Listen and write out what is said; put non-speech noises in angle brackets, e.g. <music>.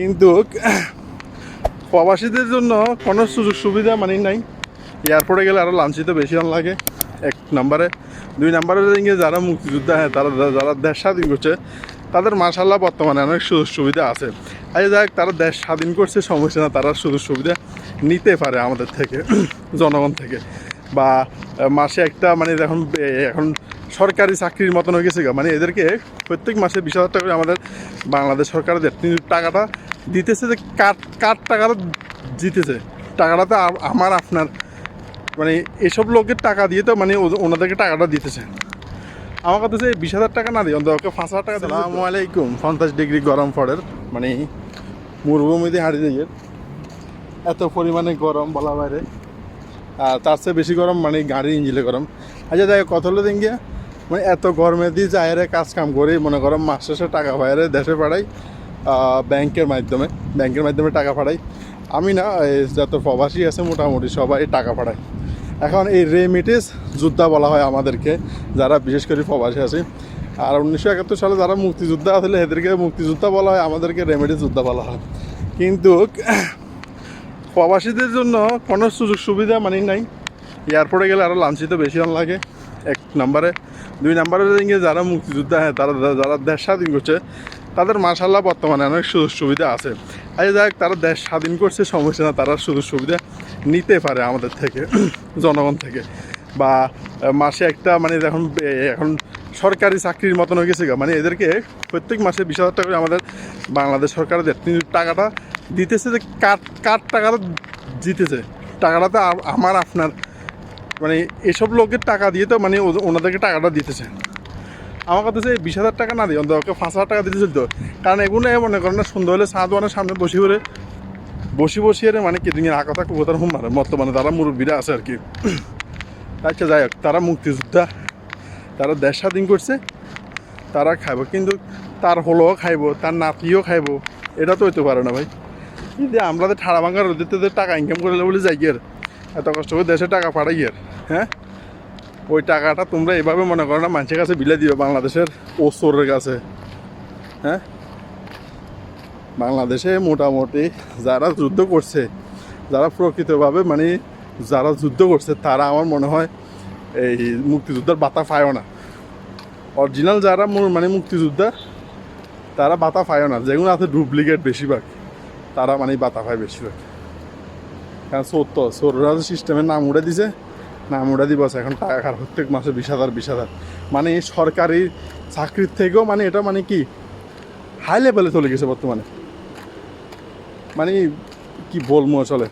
কিন্তু প্রবাসীদের জন্য কোনো সুযোগ সুবিধা মানে নাই। এয়ারপোর্টে গেলে আরও লাঞ্চিত বেশি অন লাগে এক নম্বরে। দুই নম্বরে যারা মুক্তিযোদ্ধা হ্যাঁ তারা যারা দেশ স্বাধীন করছে তাদের মাসাল্লাহ বর্তমানে অনেক সুযোগ সুবিধা আছে। আর যাই হোক, তারা দেশ স্বাধীন করছে সমস্যা না তারা সুযোগ সুবিধা নিতে পারে আমাদের থেকে <clears throat> জনগণ থেকে। বা মাসে একটা মানে এখন এখন সরকারি চাকরির মতন হয়ে গেছে মানে এদেরকে প্রত্যেক মাসে বিশ হাজার টাকা করে আমাদের বাংলাদেশ সরকারের টাকাটা দিতেছে যে কার কার টাকাটা জিতেছে। টাকাটা তো আমার, আপনার মানে এসব লোকের টাকা দিয়ে তো মানে ওনাদেরকে টাকাটা দিতেছে। আমার কাছে বিশ হাজার টাকা না দিই অন্তত ওকে পাঁচ হাজার টাকা সালামু আলাইকুম, পঞ্চাশ ডিগ্রি গরম পড়ের মানে মরুভূমিতে হারিয়ে দিয়ে এত পরিমাণে গরম বলা বাইরে। আর তার চেয়ে বেশি গরম মানে গাড়ির ইঞ্জিলে গরম। আচ্ছা দেখ কত হলো দিন গিয়া। মানে এত গরমে দিয়ে যায়রে কাজ কাম করে মনে করো মাস শেষে টাকা বাইরে দেশে পাঠাই। ব্যাংকের মাধ্যমে ব্যাংকের মাধ্যমে টাকা পাঠাই আমি না যত প্রবাসী আছে মোটামুটি সবাই টাকা পাঠায় এখন এই রেমিটেস যোদ্ধা বলা হয় আমাদেরকে, যারা বিশেষ করে প্রবাসী আছে। আর উনিশশো একাত্তর সালে যারা মুক্তিযোদ্ধা আসলে এদেরকে মুক্তিযোদ্ধা বলা হয়, আমাদেরকে রেমিটেস যোদ্ধা বলা হয়। কিন্তু <coughs> প্রবাসীদের জন্য কোনো সুযোগ সুবিধা মানে নাই। এয়ারপোর্টে গেলে আরও লাঞ্চিত বেশি অন লাগে, এক নম্বরে। দুই নম্বরে যারা মুক্তিযোদ্ধা হ্যাঁ তারা, যারা দেশ স্বাধীন করছে তাদের মাসাল্লাহ বর্তমানে অনেক সুযোগ সুবিধা আছে। আর যাই তারা দেশ স্বাধীন করছে, সমস্যা না, তারা সুযোগ সুবিধা নিতে পারে আমাদের থেকে, <clears throat> জনগণ থেকে। বা মাসে একটা মানে এখন এখন সরকারি চাকরির মতন হয়ে গেছে মানে এদেরকে প্রত্যেক মাসে বিশ হাজার টাকা করে আমাদের বাংলাদেশ সরকার দেয়। কিন্তু টাকাটা দিতেছে যে, কার কার টাকাটা জিতেছে? টাকাটা তো আমার, আপনার। মানে এসব লোকের টাকা দিয়ে তো মানে ওনাদেরকে টাকাটা দিতেছে। আমার কাছে বিশ হাজার টাকা না দিই, অন্তত পাঁচ হাজার টাকা দিতে চলতো। কারণ এগুলো মনে করেন না, সুন্দর হলে সাত ওয়ানের সামনে বসে করে বসি বসিয়ে মানে কি দিন আঁকা কুবতার হুম মারে। বর্তমানে তারা মুরব্বীরা আছে আর কি। আচ্ছা যাই হোক, তারা মুক্তিযোদ্ধা, তারা দেশ স্বাধীন করছে, তারা খাইব। কিন্তু তার হলেও খাইব, তার নাতিও খাইব, এটা তো হইতে পারে না ভাই। কিন্তু আমরা তো ঠাড়া ভাঙা রোদিতে টাকা ইনকাম করে বলে যাই গিয়ে এত কষ্ট করে দেশে টাকা পাঠাই গিয়ে হ্যাঁ? ওই টাকাটা তোমরা এভাবে মনে করো না, মানুষের কাছে বিলে দিবে বাংলাদেশের ওসরের কাছে। হ্যাঁ? বাংলাদেশে মোটামুটি যারা যুদ্ধ করছে, যারা প্রকৃতভাবে মানে যারা যুদ্ধ করছে, তারা আমার মনে হয় এই মুক্তিযোদ্ধার বাতা পায়ও না। অরিজিনাল যারা মানে মুক্তিযোদ্ধা, তারা বাতা পায়ও না। যেগুলো আছে ডুপ্লিকেট বেশিরভাগ, তারা মানে বাতা পায় বেশিরভাগ। কারণ সত্য, সৌররাজ সিস্টেমের নাম উড়ে দিছে। নাম উড়া দিবস এখন টাকা প্রত্যেক মাসে বিশ হাজার বিশ হাজার। মানে সরকারি চাকরির থেকেও মানে এটা মানে কি হাই লেভেলে চলে গেছে বর্তমানে। মানে কি বলব চলে